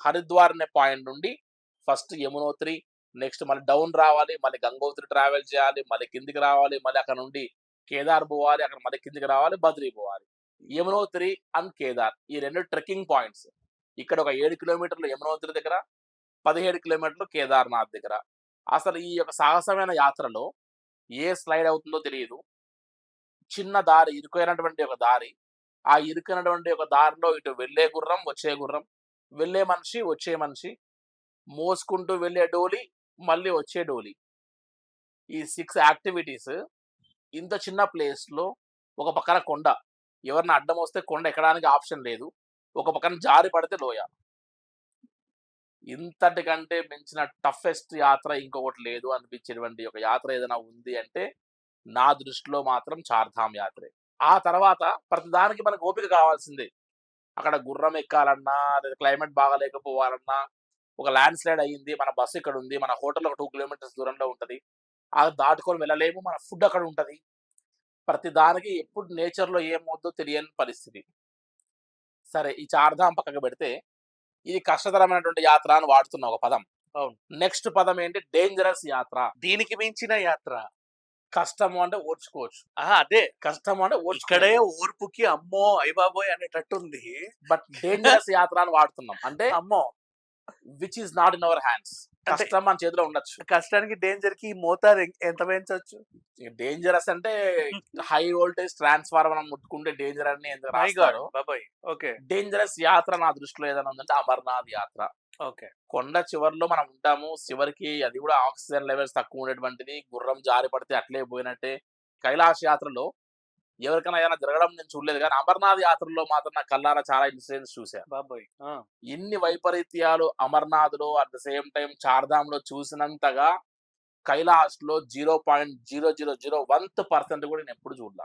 హరిద్వార్ అనే పాయింట్ నుండి first Yamunotri next మళ్ళీ డౌన్ రావాలి మళ్ళీ గంగోత్రి ట్రావెల్ చేయాలి మళ్ళీ కిందికి రావాలి మళ్ళీ అక్కడ నుండి కేదార్ పోవాలి అక్కడ మళ్ళీ కిందికి రావాలి బద్రీ పోవాలి. యమునోత్రి అండ్ కేదార్ ఈ రెండు ట్రెక్కింగ్ పాయింట్స్. ఇక్కడ ఒక ఏడు కిలోమీటర్లు యమునోత్రి దగ్గర పదిహేడు కిలోమీటర్లు కేదార్నాథ్ దగ్గర. అసలు ఈ యొక్క సాహసమైన యాత్రలో ఏ స్లైడ్ అవుతుందో తెలియదు. చిన్న దారి ఇరుకైనటువంటి ఒక దారి ఆ ఇరుకైనటువంటి ఒక దారిలో ఇటు వెళ్ళే గుర్రం వచ్చే గుర్రం వెళ్ళే మనిషి వచ్చే మనిషి మోసుకుంటూ వెళ్ళే డోలి మళ్ళీ వచ్చే డోలి. ఈ సిక్స్ యాక్టివిటీస్ ఇంత చిన్న ప్లేస్లో ఒక పక్కన కొండ. ఎవరిని అడ్డం వస్తే కొండ ఎక్కడానికి ఆప్షన్ లేదు. ఒక పక్కన జారి పడితే లోయ. ఇంతటికంటే మించిన టఫెస్ట్ యాత్ర ఇంకొకటి లేదు అనిపించేటువంటి ఒక యాత్ర ఏదైనా ఉంది అంటే నా దృష్టిలో మాత్రం చార్ధామ్ యాత్రే. ఆ తర్వాత ప్రతిదానికి మనకు ఓపిక కావాల్సిందే. అక్కడ గుర్రం ఎక్కాలన్నా లేదా క్లైమేట్ బాగా లేకపోవాలన్నా ఒక ల్యాండ్ స్లైడ్ అయ్యింది మన బస్సు ఇక్కడ ఉంది మన హోటల్ ఒక టూ కిలోమీటర్స్ దూరంలో ఉంటది ఆ దాటుకొని వెళ్ళలేము మన ఫుడ్ అక్కడ ఉంటది. ప్రతి దానికి ఎప్పుడు నేచర్లో ఏమవుద్దో తెలియని పరిస్థితి. సరే ఈ చార్ధామ్ పక్కకు పెడితే ఇది కష్టతరమైనటువంటి యాత్ర అని వాడుతున్న ఒక పదం. అవును. నెక్స్ట్ పదం ఏంటి? డేంజరస్ యాత్ర. దీనికి మించిన యాత్ర. కష్టము అంటే ఓర్చుకోవచ్చు. అదే. కష్టము అంటే ఇక్కడే ఓర్పుకి అమ్మో అయ్యబాబోయ్ అనేటట్టుంది. బట్ డేంజరస్ యాత్ర అని వాడుతున్నాం. అంటే అమ్మో. Which is not in our hands కష్టం మన చేతిలో ఉండొచ్చు. కష్టానికి డేంజర్కి మోతారు ఎంత పెంచవచ్చు డేంజరస్ అంటే హై వోల్టేజ్ ట్రాన్స్ఫార్మర్ ముట్టుకుంటే డేంజర్ అని ఎందుకు ఓకే. డేంజరస్ యాత్ర నా దృష్టిలో ఏదైనా ఉందంటే అమర్నాథ్ యాత్ర. కొండ చివరిలో మనం ఉంటాము. చివరికి అది కూడా ఆక్సిజన్ లెవెల్స్ తక్కువ ఉండేటువంటిది గుర్రం జారి పడితే అట్లే పోయినట్టే. కైలాస యాత్రలో ఎవరికైనా ఏదైనా జరగడం నేను చూడలేదు కానీ అమర్నాథ్ యాత్రలో మాత్రం నా కల్లారా చాలా ఇన్సిడెంట్స్ చూశాను బాబాయ్! ఇన్ని వైపరీత్యాలు అమర్నాథ్లో అట్ ద సేమ్ టైం చార్ధామ్లో చూసినంతగా కైలాస్లో zero point zero zero zero one percent కూడా నేను ఎప్పుడు చూడలే.